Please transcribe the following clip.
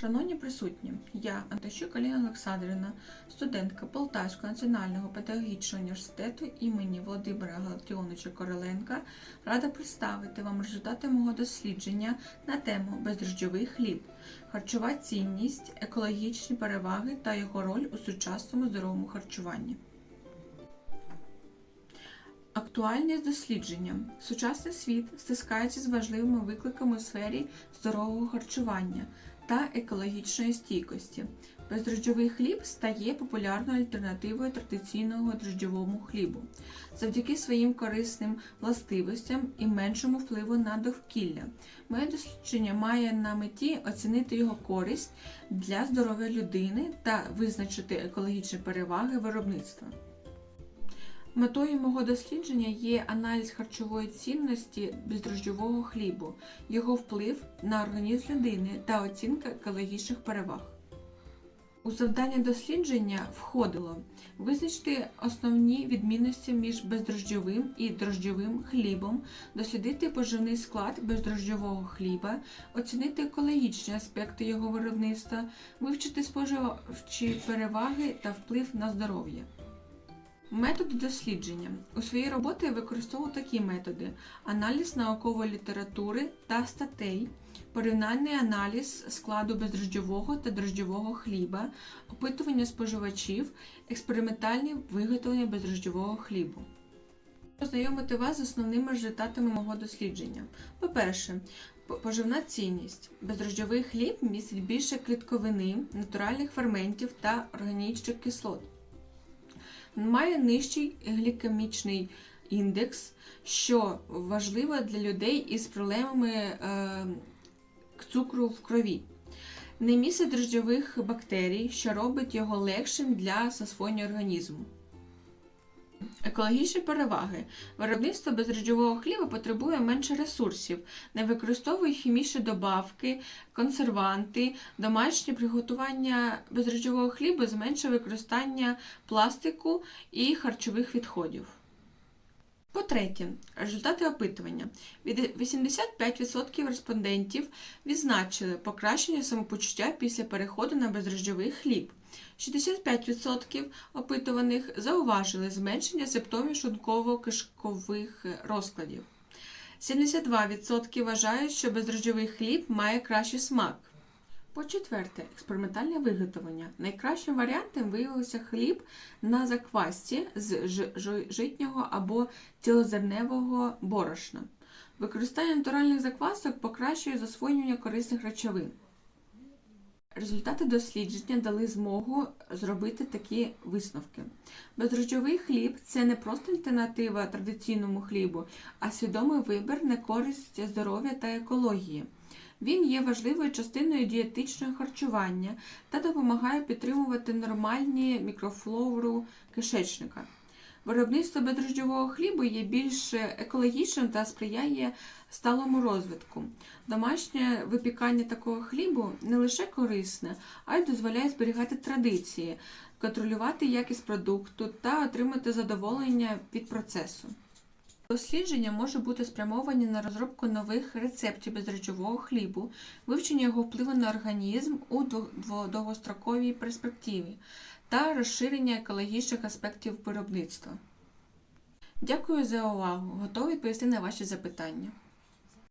Шановні присутні, я Антощук Аліна Олександрівна, студентка Полтавського національного педагогічного університету імені Володимира Галактіоновича Короленка, рада представити вам результати мого дослідження на тему бездрожджовий хліб, харчова цінність, екологічні переваги та його роль у сучасному здоровому харчуванні. Актуальність дослідження. Сучасний світ стискається з важливими викликами у сфері здорового харчування та екологічної стійкості. Бездрожджовий хліб стає популярною альтернативою традиційного дрожджовому хлібу завдяки своїм корисним властивостям і меншому впливу на довкілля. Моє дослідження має на меті оцінити його користь для здоров'я людини та визначити екологічні переваги виробництва. Метою мого дослідження є аналіз харчової цінності бездрожджового хлібу, його вплив на організм людини та оцінка екологічних переваг. У завдання дослідження входило визначити основні відмінності між бездрожджовим і дрожджовим хлібом, дослідити поживний склад бездрожджового хліба, оцінити екологічні аспекти його виробництва, вивчити споживчі переваги та вплив на здоров'я. Методи дослідження. У своїй роботі я використовував такі методи: аналіз наукової літератури та статей, порівняльний аналіз складу бездрожджового та дрожджового хліба, опитування споживачів, експериментальні виготовлення бездрожджового хлібу. Познайомити вас з основними результатами мого дослідження. По-перше, поживна цінність. Бездрожджовий хліб містить більше клітковини, натуральних ферментів та органічних кислот має нижчий глікемічний індекс, що важливо для людей із проблемами е, цукру в крові. Не містить дрожджових бактерій, що робить його легшим для засвоєння організму. Екологічні переваги. Виробництво бездрожджового хліба потребує менше ресурсів, не використовує хімічні добавки, консерванти, домашнє приготування бездрожджового хліба зменшує використання пластику і харчових відходів. По-третє, результати опитування. Від 85% респондентів відзначили покращення самопочуття після переходу на бездрожджовий хліб. 65% опитуваних зауважили зменшення симптомів шлунково-кишкових розкладів. 72% вважають, що бездрожджовий хліб має кращий смак. По-четверте, експериментальне виготовлення. Найкращим варіантом виявився хліб на заквасці з житнього або цілозерневого борошна. Використання натуральних заквасок покращує засвоєння корисних речовин. Результати дослідження дали змогу зробити такі висновки. Бездрожджовий хліб це не просто альтернатива традиційному хлібу, а свідомий вибір на користь здоров'я та екології. Він є важливою частиною дієтичного харчування та допомагає підтримувати нормальні мікрофлору кишечника. Виробництво бездрожджового хлібу є більш екологічним та сприяє сталому розвитку. Домашнє випікання такого хлібу не лише корисне, а й дозволяє зберігати традиції, контролювати якість продукту та отримати задоволення від процесу. Дослідження може бути спрямовані на розробку нових рецептів бездрожджового хлібу, вивчення його впливу на організм у довгостроковій перспективі та розширення екологічних аспектів виробництва. Дякую за увагу! Готові відповісти на ваші запитання.